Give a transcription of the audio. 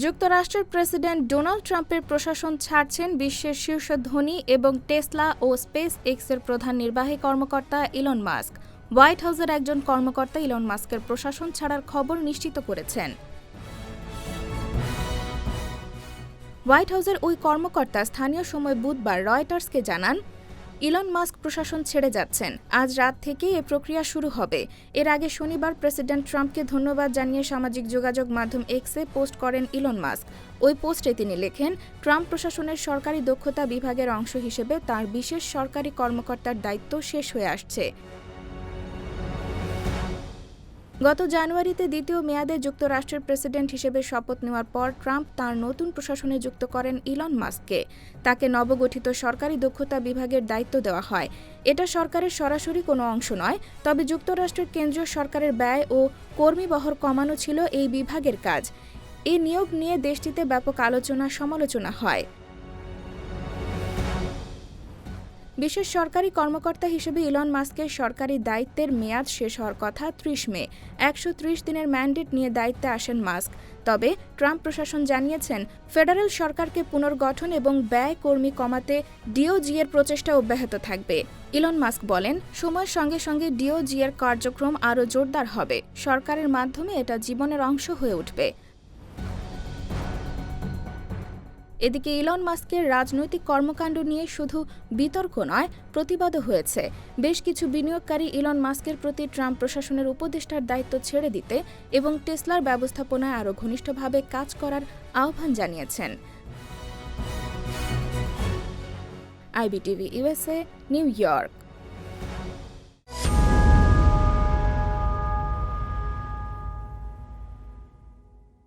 যুক্তরাষ্ট্রের president Donald ট্রাম্পের প্রশাসন ছাড়ছেন বিশ্বের শীর্ষ ধনী এবং টেসলা ও স্পেস এক্সের প্রধান নির্বাহী কর্মকর্তা ইলন মাস্ক। হোয়াইট হাউসের একজন কর্মকর্তা ইলন মাস্কের প্রশাসন ছাড়ার খবর নিশ্চিত করেছেন। হোয়াইট হাউসের ওই কর্মকর্তা স্থানীয় সময় বুধবার রয়টার্সকে জানান ইলন মাস্ক প্রশাসন ছেড়ে যাচ্ছেন। আজ রাত থেকে এ প্রক্রিয়া শুরু হবে। এর আগে শনিবার প্রেসিডেন্ট ট্রাম্পকে ধন্যবাদ জানিয়ে সামাজিক যোগাযোগ মাধ্যম এক্সে পোস্ট করেন ইলন মাস্ক। ওই পোস্টে তিনি লেখেন, ট্রাম্প প্রশাসনের সরকারি দক্ষতা বিভাগের অংশ হিসেবে তার বিশেষ সরকারি কর্মকর্তার দায়িত্ব শেষ হয়ে আসছে। গত জানুয়ারিতে দ্বিতীয় মেয়াদে যুক্তরাষ্ট্রের প্রেসিডেন্ট হিসেবে শপথ নেওয়ার পর ট্রাম্প তার নতুন প্রশাসনে যুক্ত করেন ইলন মাস্ককে। তাকে নবগঠিত সরকারি দক্ষতা বিভাগের দায়িত্ব দেওয়া হয়। এটা সরকারের সরাসরি কোনো অংশ নয়, তবে যুক্তরাষ্ট্রের কেন্দ্রীয় সরকারের ব্যয় ও কর্মীবহর কমানো ছিল এই বিভাগের কাজ। এই নিয়োগ নিয়ে দেশটিতে ব্যাপক আলোচনা সমালোচনা হয়। বিশেষ সরকারি কর্মকর্তা হিসেবে ইলন মাস্কের সরকারি দায়িত্বের মেয়াদ শেষ হওয়ার কথা ত্রিশ মে। একশো ত্রিশ দিনের ম্যান্ডেট নিয়ে দায়িত্বে আসেন মাস্ক। তবে ট্রাম্প প্রশাসন জানিয়েছেন, ফেডারেল সরকারকে পুনর্গঠন এবং ব্যয় কর্মী কমাতে ডিওজি এর প্রচেষ্টা অব্যাহত থাকবে। ইলন মাস্ক বলেন, সময়ের সঙ্গে সঙ্গে ডিওজি এর কার্যক্রম আরও জোরদার হবে। সরকারের মাধ্যমে এটা জীবনের অংশ হয়ে উঠবে। এদিকে ইলন মাস্কের রাজনৈতিক কর্মকাণ্ড নিয়ে শুধু বিতর্ক নয়, প্রতিবাদও হয়েছে। বেশ কিছু বিনিয়োগকারী ইলন মাস্কের প্রতি ট্রাম্প প্রশাসনের উপদেষ্টার দায়িত্ব ছেড়ে দিতে এবং টেসলার ব্যবস্থাপনায় আরও ঘনিষ্ঠভাবে কাজ করার আহ্বান জানিয়েছেন। IBTV USA New York.